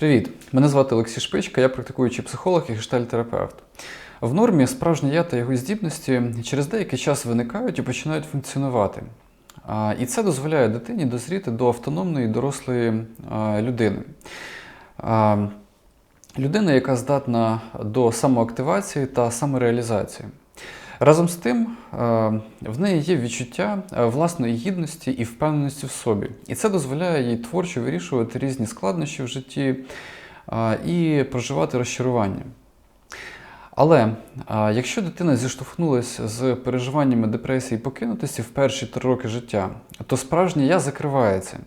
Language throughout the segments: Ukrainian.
Привіт! Мене звати Олексій Шпичка, я практикуючий психолог і гештальтерапевт. В нормі справжнє я та його здібності через деякий час виникають і починають функціонувати. І це дозволяє дитині дозріти до автономної дорослої людини. Людина, яка здатна до самоактивації та самореалізації. Разом з тим, е, в неї є відчуття е, власної гідності і впевненості в собі. І це дозволяє їй творчо вирішувати різні складнощі в житті е, і проживати розчарування. Але якщо дитина зіштовхнулася з переживаннями депресії і покинутості в перші три роки життя, то справжнє я закривається.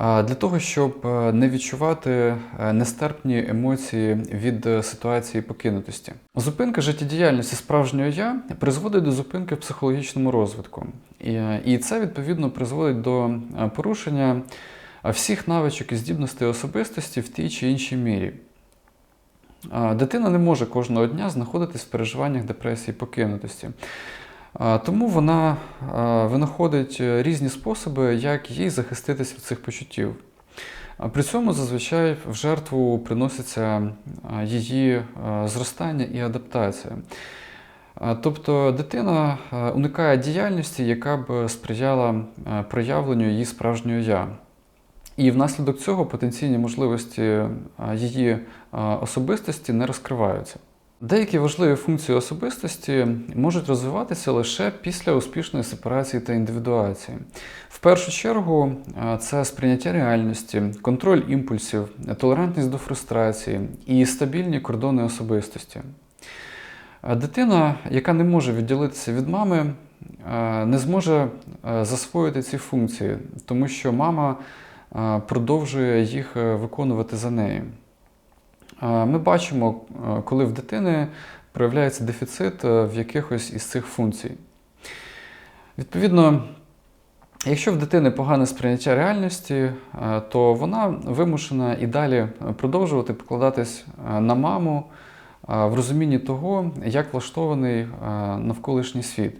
Для того, щоб е, не відчувати е, нестерпні емоції від е, ситуації покинутості. Зупинка життєдіяльності справжнього я призводить до зупинки в психологічному розвитку. І, це відповідно призводить до порушення всіх навичок і здібностей особистості в тій чи іншій мірі. Дитина не може кожного дня знаходитись в переживаннях депресії покинутості. Тому вона винаходить е, різні способи, як їй захиститися від цих почуттів. При цьому зазвичай в жертву приноситься її зростання і адаптація. Тобто дитина уникає діяльності, яка б сприяла проявленню її справжнього я. І внаслідок цього потенційні можливості її особистості не розкриваються. Деякі важливі функції особистості можуть розвиватися лише після успішної сепарації та індивідуації. В першу чергу, це сприйняття реальності, контроль імпульсів, толерантність до фрустрації і стабільні кордони особистості. Дитина, яка не може відділитися від мами, не зможе засвоїти ці функції, тому що мама продовжує їх е, виконувати за нею. Ми бачимо, е, коли в дитини проявляється дефіцит е, в якихось із цих функцій. Відповідно, якщо в дитини погане сприйняття реальності, е, то вона вимушена і далі продовжувати покладатись на маму в розумінні того, як влаштований навколишній світ.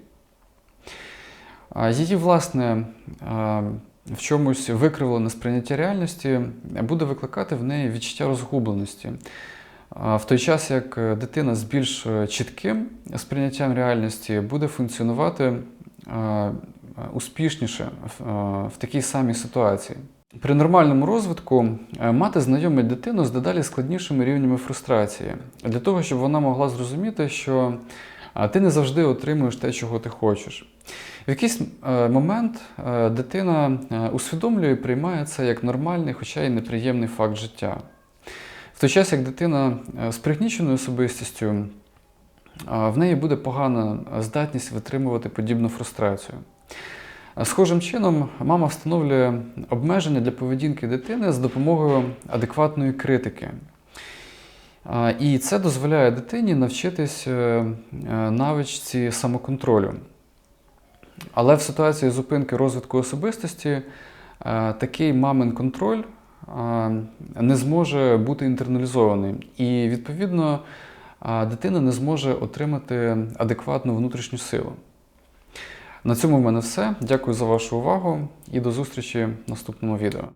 Її власне в чомусь викривлене сприйняття реальності буде викликати в неї відчуття розгубленості. В той час як е, дитина з більш е, чітким сприйняттям реальності буде функціонувати е, успішніше в- такій самій ситуації. При нормальному розвитку мати знайомить дитину з дедалі складнішими рівнями фрустрації, для того, щоб вона могла зрозуміти, що ти не завжди отримуєш те, чого ти хочеш. В якийсь е, момент е, дитина е, усвідомлює і приймає це як нормальний, хоча й неприємний факт життя. В той час, як дитина з пригніченою особистістю, в неї буде погана здатність витримувати подібну фрустрацію. Схожим чином, мама встановлює обмеження для поведінки дитини з допомогою адекватної критики. І це дозволяє дитині навчитись навичці самоконтролю. Але в ситуації зупинки розвитку особистості е, такий мамин контроль е, не зможе бути інтерналізований. І, відповідно, е, дитина не зможе отримати адекватну внутрішню силу. На цьому в мене все. Дякую за вашу увагу і до зустрічі в наступному відео.